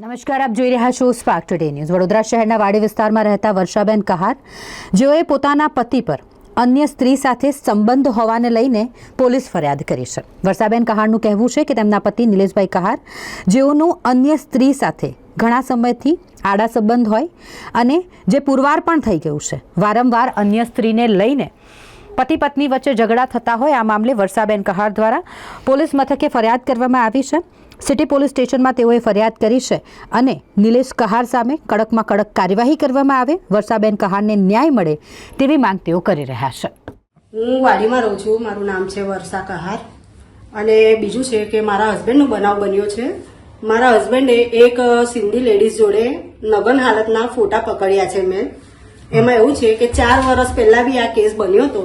નમસ્કાર, આપ જોઈ રહ્યા છો સ્પાર્ક ટુડે ન્યૂઝ વડોદરા શહેરના વાડી વિસ્તારમાં રહેતા વર્ષાબેન કહાર, જેઓએ પોતાના પતિ પર અન્ય સ્ત્રી સાથે સંબંધ હોવાને લઈને પોલીસ ફરિયાદ કરી છે. વર્ષાબેન કહારનું કહેવું છે કે તેમના પતિ નિલેશભાઈ કહાર, જેઓનું અન્ય સ્ત્રી સાથે ઘણા સમયથી આડા સંબંધ હોય અને જે પુરવાર પણ થઈ ગયું છે. વારંવાર અન્ય સ્ત્રીને લઈને પતિ પત્ની વચ્ચે ઝઘડા થતા હોય, આ મામલે વર્ષાબેન કહાર દ્વારા પોલીસ મથકે ફરિયાદ કરવામાં આવી છે. સિટી પોલીસ સ્ટેશનમાં તેઓએ ફરિયાદ કરી છે અને નિલેશ કહાર સામે કડકમાં કડક કાર્યવાહી કરવામાં આવે વર્ષાબેન કહારને ન્યાય મળે તેવી માંગ તેઓ કરી રહ્યા છે. હું વાડીમાં રહું છું મારું નામ છે વર્ષા કહાર અને બીજું છે કે મારા હસબન્ડનો બનાવ બન્યો છે. મારા હસબન્ડે એક સિંધી લેડીઝ જોડે નગન હાલતના ફોટા પકડ્યા છે મેં. એમાં એવું છે કે ચાર વર્ષ પહેલા બી આ કેસ બન્યો હતો.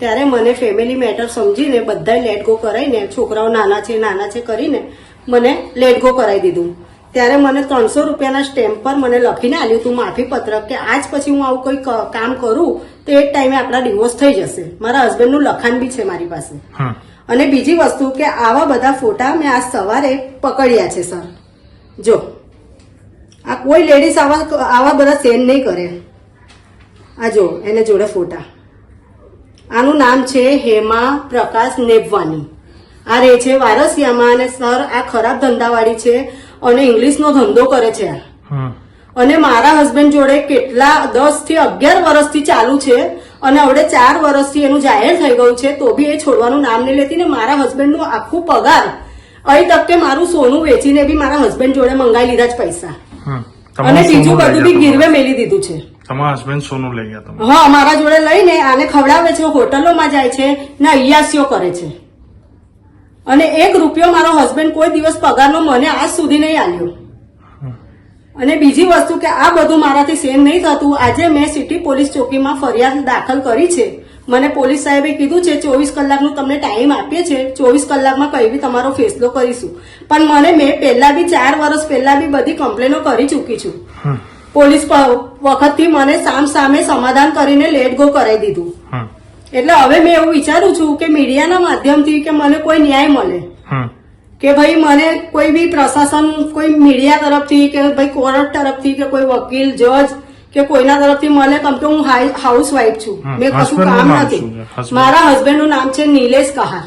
ત્યારે મને ફેમિલી મેટર સમજીને બધા લેટ ગો કરાવીને છોકરાઓ નાના છે નાના છે કરીને મને લેટ ગો કરાવી દીધું. ત્યારે મને ત્રણસો રૂપિયાના સ્ટેમ્પ પર મને લખીને આવ્યું હતું માફી પત્રક કે આજ પછી હું આવું કોઈ કામ કરું તો એ જ ટાઈમે આપણા ડિવોર્સ થઈ જશે. મારા હસબન્ડનું લખાણ બી છે મારી પાસે. અને બીજી વસ્તુ કે આવા બધા ફોટા મેં આજ સવારે પકડ્યા છે સર જો આ કોઈ લેડીઝ આવા આવા બધા સેન્ડ નહીં કરે. આ જો એને જોડે ફોટા. આનું નામ છે હેમા પ્રકાશ નેબવાની. આ રહે છે વારસિયામાં અને સર આ ખરાબ ધંધાવાળી છે અને ઇંગ્લિશનો ધંધો કરે છે. આ અને મારા હસબન્ડ જોડે કેટલા દસથી અગિયાર વર્ષથી ચાલુ છે અને હવે ચાર વર્ષથી એનું જાહેર થઈ ગયું છે તો બી એ છોડવાનું નામ નહીં લેતી ને મારા હસબન્ડનું આખું પગાર અહીં તક મારું સોનું વેચીને બી મારા હસબન્ડ જોડે મંગાવી લીધા જ પૈસા. અને બીજું બધું બી ગીરવે મેલી દીધું છે. તમારા હસબન્ડ સોનું લઈ ગયા તમે હા મારા જોડે લઈને આને ખવડાવે છે હોટલોમાં જાય છે ને અયાસીઓ કરે છે. અને એક રૂપિયો મારો હસબન્ડ કોઈ દિવસ પગારનો મને આજ સુધી નહીં આવ્યો અને બીજી વસ્તુ કે આ બધું મારાથી સેમ નહીં થતું. આજે મેં સિટી પોલીસ ચોકીમાં ફરિયાદ દાખલ કરી છે. મને પોલીસ સાહેબે કીધું છે ચોવીસ કલાકનું તમને ટાઈમ આપીએ છે. ચોવીસ કલાકમાં કઈ બી તમારો ફેસલો કરીશું. પણ મને મેં પહેલા બી ચાર વર્ષ પહેલા બી બધી કમ્પ્લેનો કરી ચૂકી છું. પોલીસ વખતથી મને સામ સામે સમાધાન કરીને લેટ ગો કરાવી દીધું. એટલે હવે મેં એવું વિચારું છું કે મીડિયાના માધ્યમથી કે મને કોઈ ન્યાય મળે. કે ભાઈ મને કોઈ બી પ્રશાસન કોઈ મીડિયા તરફથી કે ભાઈ કોર્ટ તરફથી કે કોઈ વકીલ જજ કે કોઈના તરફથી મળે કેમ કે હું હાઉસ વાઇફ છું. મેં કશું કામ નથી. હસબન્ડ? મારા હસબન્ડનું નામ છે નિલેશ કહાર.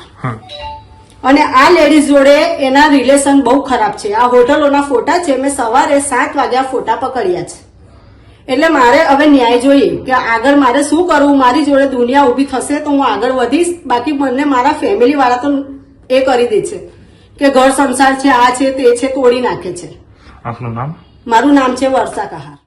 અને આ લેડીઝ જોડે એના રિલેશન બહુ ખરાબ છે. આ હોટલોના ફોટા છે મેં સવારે સાત વાગ્યા ફોટા પકડ્યા છે. એટલે મારે હવે ન્યાય જોઈએ કે આગળ મારે શું કરવું? મારી જોડે દુનિયા ઊભી થશે તો હું આગળ વધીશ? બાકી મને મારા ફેમિલી વાળા તો એ કરી દે છે કે ઘર સંસાર છે આ છે તે છે તોડી નાખે છે. આપનું નામ? મારું નામ છે વર્ષા કહાર.